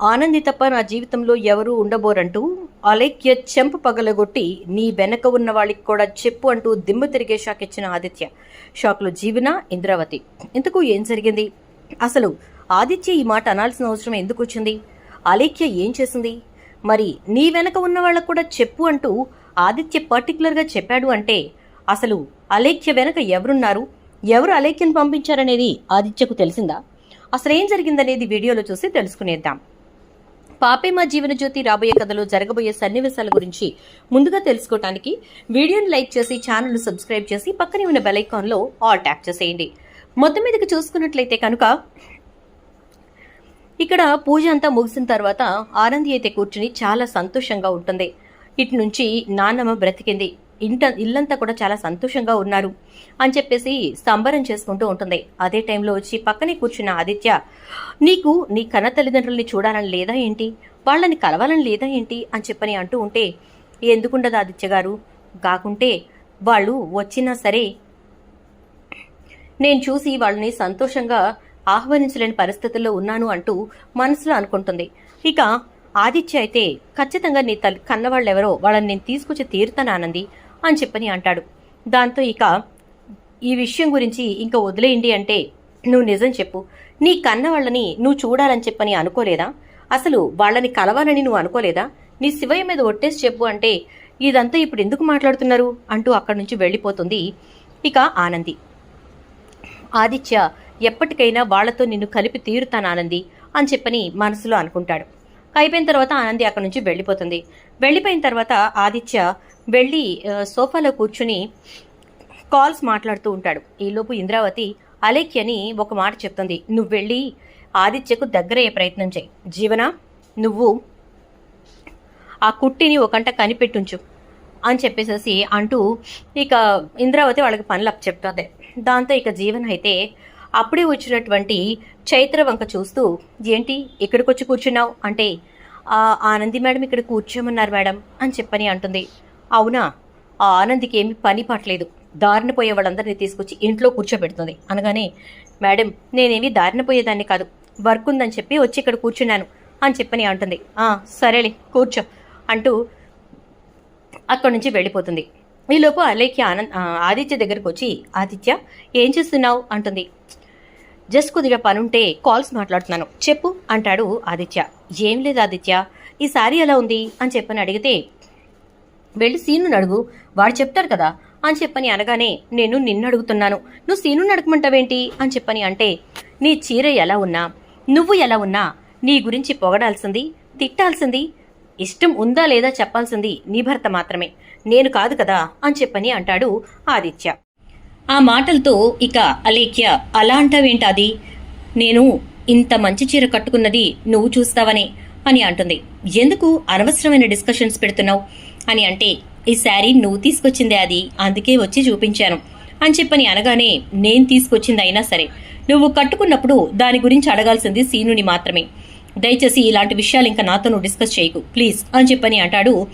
ఆనంది తప్ప నా జీవితంలో ఎవరూ ఉండబోరంటూ అలైక్య చెంప పగలగొట్టి నీ వెనక ఉన్న వాళ్ళకి కూడా చెప్పు అంటూ దిమ్మ తిరిగే షాక్ ఇచ్చిన ఆదిత్య. షాక్లో జీవన ఇంద్రావతి. ఇంతకు ఏం జరిగింది? అసలు ఆదిత్య ఈ మాట అనాల్సిన అవసరం ఎందుకు వచ్చింది? అలైక్య ఏం చేసింది? మరి నీ వెనక ఉన్న వాళ్ళకు కూడా చెప్పు అంటూ ఆదిత్య పర్టికులర్గా చెప్పాడు అంటే అసలు అలేఖ్య వెనక ఎవరున్నారు? ఎవరు అలేఖ్యను పంపించారనేది ఆదిత్యకు తెలిసిందా? అసలు ఏం జరిగిందనేది వీడియోలో చూసి తెలుసుకునేద్దాం. పాపేమా జీవన జ్యోతి రాబోయే కథలో జరగబోయే సన్నివేశాల గురించి ముందుగా తెలుసుకోవడానికి వీడియోని లైక్ చేసి ఛానల్ సబ్స్క్రైబ్ చేసి పక్కనే ఉన్న బెల్ ఐకాన్లో ఆల్ ట్యాప్ చేసేయండి. మొత్తం మీదకి చూసుకున్నట్లయితే కనుక ఇక్కడ పూజ అంతా ముగిసిన తర్వాత ఆనంది అయితే కూర్చుని చాలా సంతోషంగా ఉంటుంది. ఇటు నుంచి నాన్నమ్మ బ్రతికింది. ఇంట ఇల్లంతా కూడా చాలా సంతోషంగా ఉన్నారు అని చెప్పేసి సంబరం చేసుకుంటూ ఉంటుంది. అదే టైంలో వచ్చి పక్కనే కూర్చున్న ఆదిత్య నీకు నీ కన్న తల్లిదండ్రుల్ని చూడాలని లేదా ఏంటి? వాళ్ళని కలవాలని లేదా ఏంటి? అని చెప్పని అంటూ ఉంటే ఎందుకుండదు ఆదిత్య గారు? కాకుంటే వాళ్ళు వచ్చినా సరే నేను చూసి వాళ్ళని సంతోషంగా ఆహ్వానించలేని పరిస్థితుల్లో ఉన్నాను అంటూ మనసులో అనుకుంటుంది. ఇక ఆదిత్య అయితే ఖచ్చితంగా నీ తల్లి కన్నవాళ్ళెవరో వాళ్ళని నేను తీసుకొచ్చి తీరుతానానంది అని చెప్పని అంటాడు. దాంతో ఇక ఈ విషయం గురించి ఇంకా వదిలేయండి అంటే నువ్వు నిజం చెప్పు. నీ కన్న వాళ్ళని నువ్వు చూడాలని చెప్పని అనుకోలేదా? అసలు వాళ్ళని కలవాలని నువ్వు అనుకోలేదా? నీ శివయ్య మీద ఒట్టేసి చెప్పు అంటే ఇదంతా ఇప్పుడు ఎందుకు మాట్లాడుతున్నారు? అంటూ అక్కడి నుంచి వెళ్ళిపోతుంది ఇక ఆనంది. ఆదిత్య ఎప్పటికైనా వాళ్ళతో నిన్ను కలిపి తీరుతాను ఆనంది అని చెప్పని మనసులో అనుకుంటాడు. అయిపోయిన తర్వాత ఆనంది అక్కడి నుంచి వెళ్ళిపోతుంది. వెళ్ళిపోయిన తర్వాత ఆదిత్య వెళ్ళి సోఫాలో కూర్చుని కాల్స్ మాట్లాడుతూ ఉంటాడు. ఈలోపు ఇంద్రావతి అలేఖ్యని ఒక మాట చెప్తుంది. నువ్వు వెళ్ళి ఆదిత్యకు దగ్గరయ్యే ప్రయత్నం చేయి. జీవన నువ్వు ఆ కుట్టిని ఒకంట కనిపెట్టుంచు అని చెప్పేసేసి అంటూ ఇక ఇంద్రావతి వాళ్ళకి పనులు అప్ చెప్తుంది. దాంతో ఇక జీవన్ అయితే అప్పుడే వచ్చినటువంటి చైత్ర వంక చూస్తూ ఏంటి ఇక్కడికి వచ్చి కూర్చున్నావు? అంటే ఆనంది మేడం ఇక్కడ కూర్చోమన్నారు మేడం అని చెప్పని అంటుంది. అవునా? ఆ ఆనందికి ఏమి పని పట్టలేదు దారిన పోయే వాళ్ళందరినీ తీసుకొచ్చి ఇంట్లో కూర్చోబెడుతుంది. అనగానే మేడం నేనేమి దారిన పోయేదాన్ని కాదు. వర్క్ ఉందని చెప్పి వచ్చి ఇక్కడ కూర్చున్నాను అని చెప్పని అంటుంది. "ఆ, సరేలే కూర్చో అంటూ అక్కడి నుంచి వెళ్ళిపోతుంది. ఈలోపు అలేఖ్య ఆనంద్ ఆదిత్య దగ్గరకు వచ్చి ఆదిత్య ఏం చేస్తున్నావు? అంటుంది. జస్ట్ కొద్దిగా పనుంటే కాల్స్ మాట్లాడుతున్నాను. చెప్పు అంటాడు ఆదిత్య. ఏం లేదు ఆదిత్య. ఈ సారీ ఎలా ఉంది? అని చెప్పని అడిగితే వెళ్ళి సీను అడుగు. వాడు చెప్తాడు కదా అని చెప్పని అనగానే నేను నిన్ను అడుగుతున్నాను. నువ్వు సీను అడగమంటావేంటి? అని చెప్పని అంటే నీ చీర ఎలా ఉన్నా నువ్వు ఎలా ఉన్నా నీ గురించి పొగడాల్సింది తిట్టాల్సింది ఇష్టం ఉందా లేదా చెప్పాల్సింది నీ భర్త మాత్రమే. నేను కాదు కదా అని చెప్పని అంటాడు ఆదిత్య. ఆ మాటలతో ఇక అలేఖ్య అలా అంటావేంటాది నేను ఇంత మంచి చీర కట్టుకున్నది నువ్వు చూస్తావనే అని అంటుంది. ఎందుకు? అనవసరమైన డిస్కషన్స్ పెడుతున్నావు. అని అంటే ఈ శారీ నువ్వు తీసుకొచ్చిందే అది అందుకే వచ్చి చూపించాను. అని చెప్పని అనగానే నేను తీసుకొచ్చింది అయినా సరే నువ్వు కట్టుకున్నప్పుడు దాని గురించి అడగాల్సింది సీనుని మాత్రమే. దయచేసి ఇలాంటి విషయాలు ఇంకా నాతో నువ్వు డిస్కస్ చేయకు ప్లీజ్. అని చెప్పని అంటాడు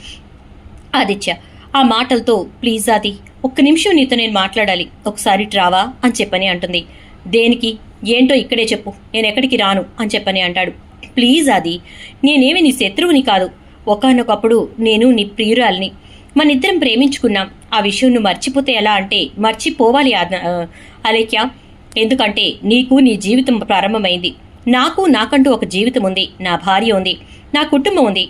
ఆదిత్య. ఆ మాటలతో ప్లీజ్ ఆది ఒక్క నిమిషం నీతో నేను మాట్లాడాలి ఒకసారి ట్రావా అని చెప్పని అంటుంది. దేనికి? ఏంటో ఇక్కడే చెప్పు నేను ఎక్కడికి రాను? అని చెప్పని అంటాడు. ప్లీజ్ ఆది నేనేమి నీ శత్రువుని కాదు ఒకనొకప్పుడు నేను నీ ప్రియురాలిని. మనిద్దరం ప్రేమించుకున్నాం. ఆ విషయం నువ్వు మర్చిపోతే ఎలా అంటే మర్చిపోవాలి అలేఖ్య. ఎందుకంటే నీకు నీ జీవితం ప్రారంభమైంది. నాకు నాకంటూ ఒక జీవితం ఉంది. నా భార్య ఉంది. నా కుటుంబం ఉంది.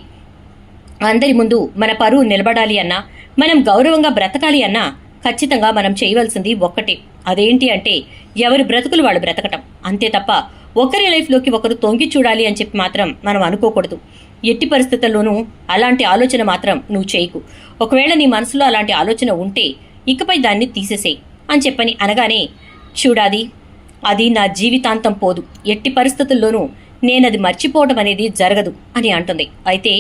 అందరి ముందు మన పరువు నిలబడాలి అన్నా మనం గౌరవంగా బ్రతకాలి అన్నా ఖచ్చితంగా మనం చేయవలసింది ఒక్కటే. అదేంటి అంటే ఎవరి బ్రతుకులు వాళ్ళు బ్రతకటం. అంతే తప్ప ఒకరి లైఫ్లోకి ఒకరు తొంగి చూడాలి అని చెప్పి మాత్రం మనం అనుకోకూడదు. ఎట్టి పరిస్థితుల్లోనూ అలాంటి ఆలోచన మాత్రం నువ్వు చేయకు. ఒకవేళ నీ మనసులో అలాంటి ఆలోచన ఉంటే ఇకపై దాన్ని తీసేసేయి అని చెప్పని అనగానే చూడాది అది నా జీవితాంతం పోదు. ఎట్టి పరిస్థితుల్లోనూ నేనది మర్చిపోవడం అనేది జరగదు అని అంటుంది. అయితే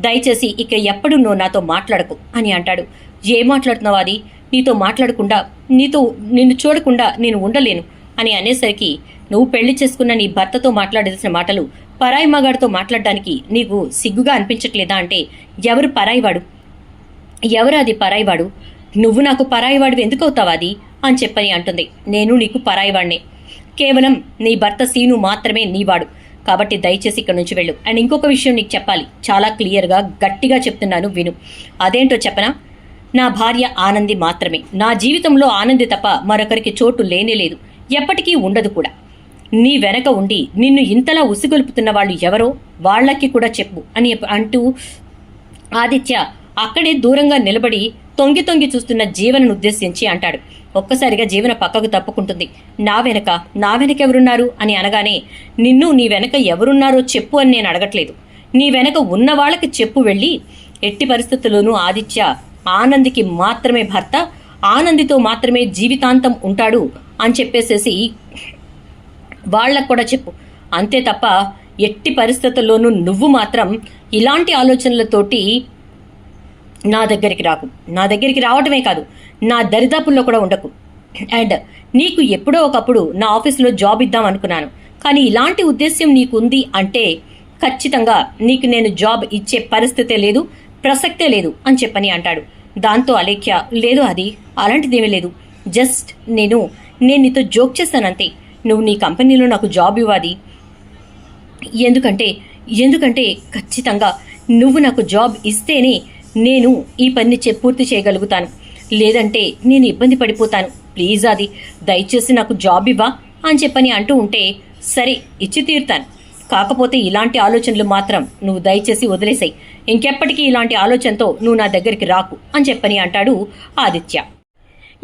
దయచేసి ఇక ఎప్పుడు నువ్వు నాతో మాట్లాడకు అని అంటాడు. ఏం మాట్లాడుతున్నావు అది నీతో మాట్లాడకుండా నీతో నిన్ను చూడకుండా నేను ఉండలేను అని అనేసరికి నువ్వు పెళ్ళి చేసుకున్న నీ భర్తతో మాట్లాడాల్సిన మాటలు పరాయి మగాడితో మాట్లాడడానికి నీకు సిగ్గుగా అనిపించట్లేదా అంటే ఎవరు పరాయివాడు? ఎవరు అది పరాయివాడు? నువ్వు నాకు పరాయివాడు ఎందుకు అవుతావు అది అని చెప్పని అంటుంది. నేను నీకు పరాయివాడినే కేవలం నీ భర్త సీను మాత్రమే నీవాడు. కాబట్టి దయచేసి ఇక్కడ నుంచి వెళ్ళు. అండ్ ఇంకొక విషయం నీకు చెప్పాలి. చాలా క్లియర్గా గట్టిగా చెప్తున్నాను విను. అదేంటో చెప్పనా? నా భార్య ఆనంది మాత్రమే. నా జీవితంలో ఆనంది తప్ప మరొకరికి చోటు లేనే లేదు. ఎప్పటికీ ఉండదు కూడా. నీ వెనక ఉండి నిన్ను ఇంతలా ఉసిగొలుపుతున్న వాళ్ళు ఎవరో వాళ్ళకి కూడా చెప్పు అని అంటూ ఆదిత్య అక్కడే దూరంగా నిలబడి తొంగి తొంగి చూస్తున్న జీవనను ఉద్దేశించి అంటాడు. ఒక్కసారిగా జీవన పక్కకు తప్పుకుంటుంది. నా వెనక నా వెనక ఎవరున్నారు? అని అనగానే నిన్ను నీ వెనక ఎవరున్నారో చెప్పు అని నేను అడగట్లేదు. నీ వెనక ఉన్న వాళ్ళకి చెప్పు వెళ్ళి ఎట్టి పరిస్థితుల్లోనూ ఆదిత్య ఆనందికి మాత్రమే భర్త ఆనందితో మాత్రమే జీవితాంతం ఉంటాడు అని చెప్పేసేసి వాళ్ళకు కూడా చెప్పు. అంతే తప్ప ఎట్టి పరిస్థితుల్లోనూ నువ్వు మాత్రం ఇలాంటి ఆలోచనలతోటి నా దగ్గరికి రాకు. నా దగ్గరికి రావటమే కాదు నా దరిదాపుల్లో కూడా ఉండకు. అండ్ నీకు ఎప్పుడో ఒకప్పుడు నా ఆఫీసులో జాబ్ ఇద్దాం అనుకున్నాను. కానీ ఇలాంటి ఉద్దేశ్యం నీకుంది అంటే ఖచ్చితంగా నీకు నేను జాబ్ ఇచ్చే పరిస్థితే లేదు ప్రసక్తే లేదు అని చెప్పని అంటాడు. దాంతో అలేఖ్య లేదు అది అలాంటిదేమీ లేదు. జస్ట్ నేను నేను నీతో జోక్ చేశానంతే. నువ్వు నీ కంపెనీలో నాకు జాబ్ ఇవ్వాలి. ఎందుకంటే ఎందుకంటే ఖచ్చితంగా నువ్వు నాకు జాబ్ ఇస్తేనే నేను ఈ పని చే పూర్తి చేయగలుగుతాను. లేదంటే నేను ఇబ్బంది పడిపోతాను. ప్లీజ్ అది దయచేసి నాకు జాబ్ ఇవ్వా అని చెప్పని అంటూ ఉంటే సరే ఇచ్చి తీరుతాను. కాకపోతే ఇలాంటి ఆలోచనలు మాత్రం నువ్వు దయచేసి వదిలేసాయి. ఇంకెప్పటికీ ఇలాంటి ఆలోచనతో నువ్వు నా దగ్గరికి రాకు అని చెప్పని అంటాడు ఆదిత్య.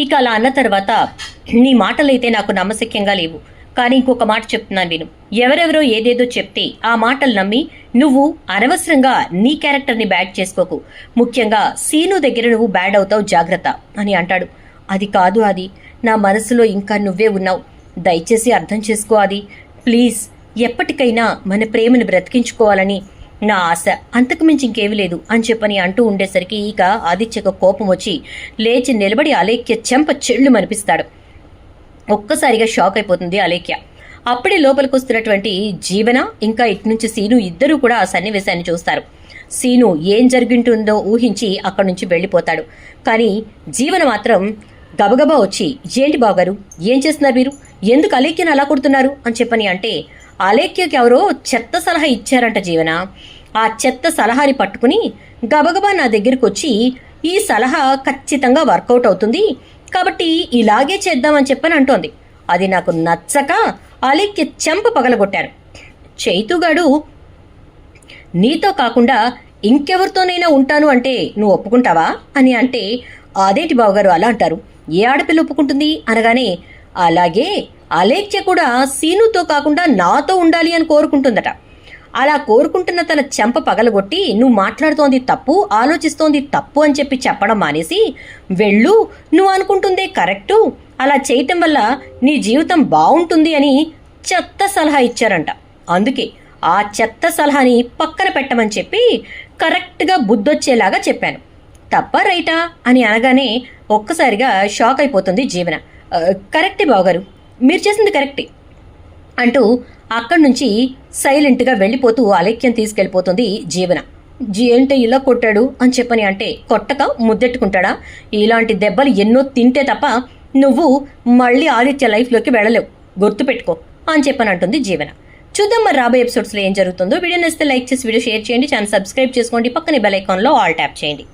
ఇక అలా అన్న తర్వాత నీ మాటలైతే నాకు నమ్మశక్యంగా లేవు. కానీ ఇంకొక మాట చెప్తున్నాను విను. ఎవరెవరో ఏదేదో చెప్తే ఆ మాటలు నమ్మి నువ్వు అనవసరంగా నీ క్యారెక్టర్ని బ్యాడ్ చేసుకోకు. ముఖ్యంగా సీను దగ్గర నువ్వు బ్యాడ్ అవుతావు జాగ్రత్త అని అంటాడు. అది కాదు అది నా మనసులో ఇంకా నువ్వే ఉన్నావు. దయచేసి అర్థం చేసుకో అది ప్లీజ్ ఎప్పటికైనా మన ప్రేమను బ్రతికించుకోవాలని నా ఆశ. అంతకు మించి ఇంకేమీ లేదు అని చెప్పని అంటూ ఉండేసరికి ఇక ఆదిత్యకు కోపం వచ్చి లేచి నిలబడి అలేఖ్య చెంప చెళ్ళు మనిపిస్తాడు. ఒక్కసారిగా షాక్ అయిపోతుంది అలేఖ్య. అప్పుడే లోపలికి వస్తున్నటువంటి జీవన ఇంకా ఇటు నుంచి సీను ఇద్దరూ కూడా ఆ సన్నివేశాన్ని చూస్తారు. సీను ఏం జరిగింటుందో ఊహించి అక్కడి నుంచి వెళ్ళిపోతాడు. కానీ జీవన మాత్రం గబగబా వచ్చి ఏంటి బావగారు? ఏం చేస్తున్నారు మీరు? ఎందుకు అలేఖ్యను అలా కొడుతున్నారు? అని చెప్పని అంటే అలేఖ్యకి ఎవరో చెత్త సలహా ఇచ్చారంట జీవన. ఆ చెత్త సలహాని పట్టుకుని గబగబా నా దగ్గరికి వచ్చి ఈ సలహా ఖచ్చితంగా వర్కౌట్ అవుతుంది. కాబట్టి ఇలాగే చేద్దామని చెప్పని అంటోంది. అది నాకు నచ్చక అలేఖ్య చెంప పగలగొట్టాను చైతుగాడు నీతో కాకుండా ఇంకెవరితోనైనా ఉంటాను అంటే నువ్వు ఒప్పుకుంటావా? అని అంటే అదేటి బావగారు అలా అంటారు? ఏ ఆడపిల్ల ఒప్పుకుంటుంది? అనగానే అలాగే అలేఖ్య కూడా సీనుతో కాకుండా నాతో ఉండాలి అని కోరుకుంటుందట. అలా కోరుకుంటున్న తన చెంప పగలగొట్టి నువ్వు మాట్లాడుతోంది తప్పు ఆలోచిస్తోంది తప్పు అని చెప్పి చెప్పడం మానేసి వెళ్ళు నువ్వు అనుకుంటుందే కరెక్టు అలా చేయటం వల్ల నీ జీవితం బాగుంటుంది అని చెత్త సలహా ఇచ్చారంట. అందుకే ఆ చెత్త సలహాని పక్కన పెట్టమని చెప్పి కరెక్ట్గా బుద్ధొచ్చేలాగా చెప్పాను. తప్ప రైటా? అని అనగానే ఒక్కసారిగా షాక్ అయిపోతుంది జీవన. కరెక్టే బావగారు మీరు చేసింది కరెక్టే అంటూ అక్కడి నుంచి సైలెంట్గా వెళ్ళిపోతూ అలెక్యం తీసుకెళ్ళిపోతుంది జీవన. జీ ఏంటి ఇలా కొట్టాడు అని చెప్పని అంటే కొట్టక ముద్దెట్టుకుంటాడా? ఇలాంటి దెబ్బలు ఎన్నో తింటే తప్ప నువ్వు మళ్ళీ ఆదిత్య లైఫ్లోకి వెళ్ళలేవు. గుర్తుపెట్టుకో అని చెప్పని అంటుంది జీవన. చూద్దాం మరి రాబోయే ఎపిసోడ్స్లో ఏం జరుగుతుందో. వీడియో నచ్చితే లైక్ చేసి వీడియో షేర్ చేయండి. ఛానల్ సబ్స్క్రైబ్ చేసుకోండి. పక్కన బెల్ ఐకాన్లో ఆల్ ట్యాప్ చేయండి.